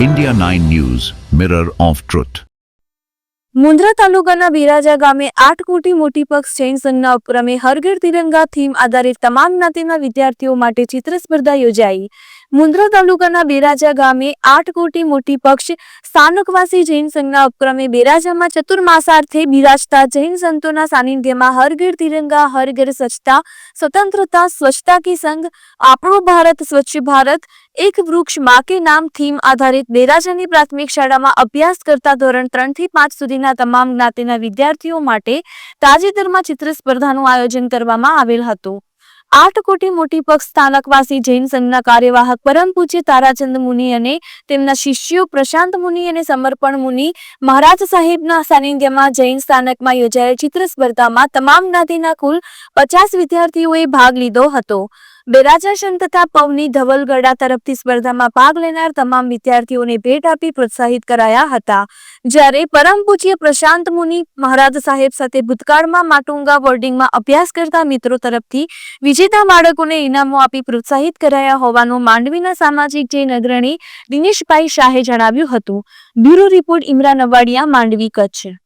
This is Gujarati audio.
India 9 News, Mirror of Truth. Mundra તાલુકાના બિરાજા ગામે આઠ કોટી મોટી પક્ષ જૈન સંઘના ઉપક્રમે હરઘર તિરંગા થીમ આધારિત તમામ જ્ઞાતિના વિદ્યાર્થીઓ માટે ચિત્ર સ્પર્ધા યોજાઈ મુન્દ્રા તાલુકાના બેરાજા ગામે આઠ કોટી મોટી પક્ષ સ્થાનકવાસી જૈન સંઘના ઉપક્રમે બેરાજામાં ચતુર્માસાર્થે બિરાજતા જૈન સંતોના સાનિધ્યમાં હરઘર તિરંગા હરઘર સ્વચ્છતા સ્વતંત્રતા, સ્વચ્છતા કી સંઘ, આપણો ભારત, સ્વચ્છ ભારત, એક વૃક્ષમાં કે નામ થીમ આધારિત બેરાજાની પ્રાથમિક શાળામાં અભ્યાસ કરતા ધોરણ ત્રણથી પાંચ સુધીના તમામ જ્ઞાતિના વિદ્યાર્થીઓ માટે તાજેતરમાં ચિત્ર સ્પર્ધાનું આયોજન કરવામાં આવેલ હતું. આઠ કોટી મોટી પક્ષ સ્થાનકવાસી જૈન સંઘના કાર્યવાહક પરમ પૂજ્ય તારાચંદ મુનિ અને તેમના શિષ્યો પ્રશાંત મુનિ અને સમર્પણ મુનિ મહારાજ સાહેબના સાનિધ્યમાં જૈન સ્થાનકમાં યોજાયેલ ચિત્ર સ્પર્ધામાં તમામ જ્ઞાતિના કુલ પચાસ વિદ્યાર્થીઓએ ભાગ લીધો હતો. બેરાજાશન તથા પવની ધવલગડા તરફથી સ્પર્ધામાં ભાગ લેનાર તમામ વિદ્યાર્થીઓને ભેટ આપી પ્રોત્સાહિત કરાયા હતા. જ્યારે પરમ પૂજ્ય પ્રશાંત મુનિ મહારાજ સાહેબ સાથે ભૂતકાળમાં માટુંગા બોર્ડિંગમાં અભ્યાસ કરતા મિત્રો તરફથી વિજેતા બાળકોને ઇનામો આપી પ્રોત્સાહિત કરાયા હોવાનું માંડવીના સામાજિક જૈન અગ્રણી દિનેશભાઈ શાહે જણાવ્યું હતું. Bureau report Imran Awadiya Mandvi, Kutch.